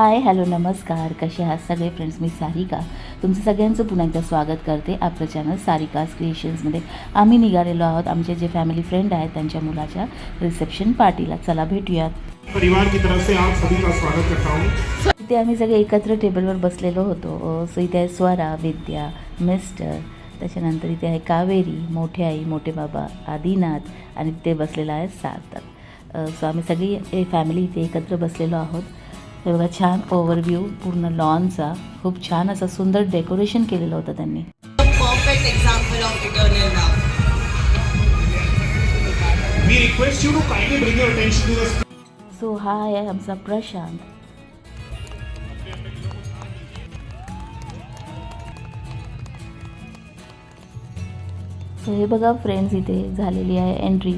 Hi hello नमस्कार. कसे आहात सगळे फ्रेंड्स मी सारिका. तुमचं सगळ्यांचं पुन्हा एकदा स्वागत करते आपलं चॅनल सारिकाज क्रिएशन्समध्ये आम्ही निघालेलो आहोत आमचे जे फॅमिली फ्रेंड आहेत त्यांच्या मुलाच्या रिसेप्शन पार्टीला चला भेटूयात. परिवार की तरफ से आप सभी का स्वागत करता हूँ। इथे आम्ही सगळे एकत्र टेबलवर बसलेलो होतो. सो इथे आहे स्वरा विद्या मिस्टर त्याच्यानंतर इथे आहे कावेरी मोठे आई मोठे बाबा आदिनाथ आणि तिथे बसलेला आहे सार्थक. सो आम्ही सगळी फॅमिली इथे एकत्र बसलेलो आहोत. हे बघा छान ओव्हरव्ह्यू पूर्ण लॉनचा खूप छान असं सुंदर डेकोरेशन केलेलं होतं त्यांनी. Perfect example of eternal love. We request you to kindly bring your attention to the so हा आहे आमचा प्रशांत सो हे बघा फ्रेंड्स इथे झालेली आहे एंट्री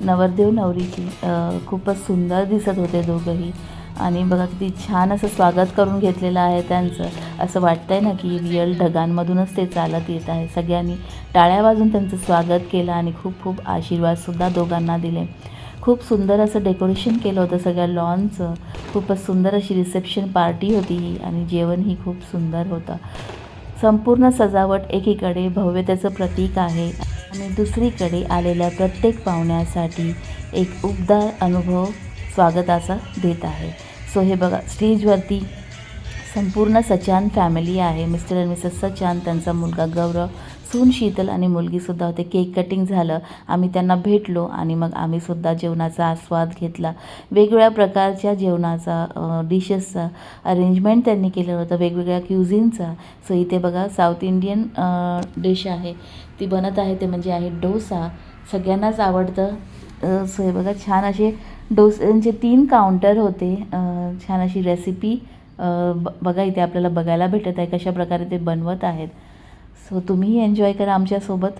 नवरदेव नवरीची. अ, खूपच सुंदर दिसत होते दोघंही. आणि बघा किती छान असं स्वागत करून घेतलेलं आहे त्यांचं. असं वाटतं आहे ना की रिअल ढगांमधूनच ते चालत येत आहे. सगळ्यांनी टाळ्या वाजून त्यांचं स्वागत केलं आणि खूप खूप आशीर्वादसुद्धा दोघांना दिले. खूप सुंदर असं डेकोरेशन केलं होतं सगळ्या लॉनचं. खूपच सुंदर अशी रिसेप्शन पार्टी होती ही आणि जेवणही खूप सुंदर होतं. संपूर्ण सजावट एकीकडे भव्यतेचं प्रतीक आहे आणि दुसरीकडे आलेल्या प्रत्येक पाहुण्यासाठी एक उबदार अनुभव स्वागताचा देत आहे. सो हे बघा स्टेजवरती संपूर्ण सचान फॅमिली आहे. मिस्टर अँड मिसेस सचान त्यांचा मुलगा गौरव सून शीतल आणि मुलगीसुद्धा होते. केक कटिंग झालं. आम्ही त्यांना भेटलो आणि मग आम्हीसुद्धा जेवणाचा आस्वाद घेतला. वेगवेगळ्या प्रकारच्या जेवणाचा डिशेसचा अरेंजमेंट त्यांनी केलं होतं. वेगवेगळ्या क्युझिनचा सो इथे बघा साऊथ इंडियन डिश आहे. ती बनत आहे ते म्हणजे आहे डोसा. सगळ्यांनाच आवडतं. अ, सो हे बघा छान असे डोस्यांचे म्हणजे तीन काउंटर होते. छान अशी रेसिपी ब बघा इथे आपल्याला बघायला भेटत आहे कशा प्रकारे ते बनवत आहेत. सो तुम्हीही एन्जॉय करा आमच्यासोबत.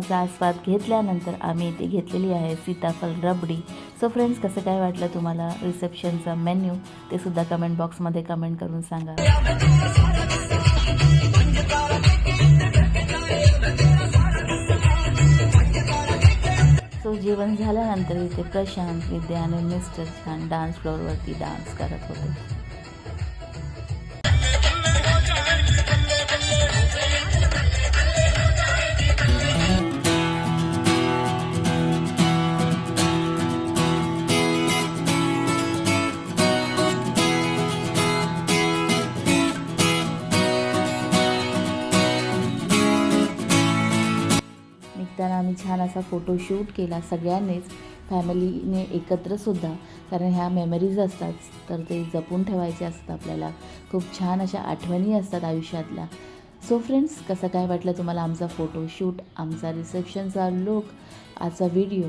जेवणाचा आस्वाद घेतल्यानंतर आम्ही इथे घेतलेली आहे सीताफल रबडी. सो फ्रेंड्स कसं काय वाटलं तुम्हाला रिसेप्शनचा मेन्यू ते सुद्धा कमेंट बॉक्समध्ये कमेंट करून सांगा. सो जेवण झाल्यानंतर इथे प्रशांत विद्या आणि मिस्टर छान डान्स फ्लोअरवरती डान्स करत होते. निघताना आम्ही छान असा फोटोशूट केला सगळ्यांनीच फॅमिलीने एकत्रसुद्धा कारण ह्या मेमरीज असतात तर ते जपून ठेवायचे असतात आपल्याला. खूप छान अशा आठवणी असतात आयुष्यातल्या. सो फ्रेंड्स कसं काय वाटलं तुम्हाला आमचा फोटोशूट आमचा रिसेप्शनचा लुक आजचा व्हिडिओ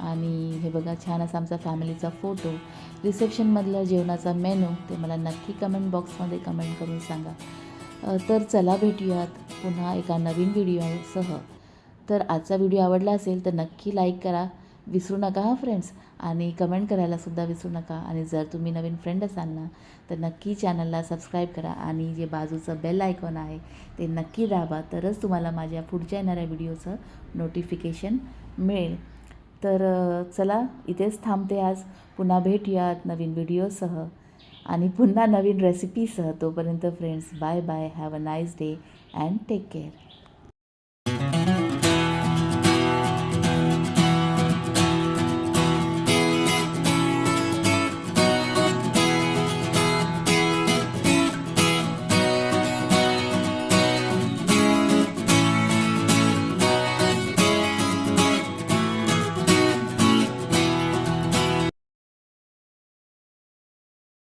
आणि हे बघा छान असा आमचा फॅमिलीचा फोटो रिसेप्शनमधलं जेवणाचा मेनू ते मला नक्की कमेंट बॉक्समध्ये कमेंट करून सांगा. तर चला भेटूयात पुन्हा एका नवीन व्हिडिओसह तर आजचा व्हिडिओ आवडला असेल तर नक्की लाईक करा. विसरू नका हा फ्रेंड्स आणि कमेंट करायलासुद्धा विसरू नका. आणि जर तुम्ही नवीन फ्रेंड असाल ना तर नक्की चॅनलला सबस्क्राईब करा. आणि जे बाजूचं बेल आयकॉन आहे ते नक्की दाबा. तरच तुम्हाला माझ्या पुढच्या येणाऱ्या व्हिडिओचं नोटिफिकेशन मिळेल. तर चला इथेच थांबते आज. पुन्हा भेटूयात नवीन व्हिडिओसह आणि पुन्हा नवीन रेसिपीसह तोपर्यंत friends bye bye have a nice day and take care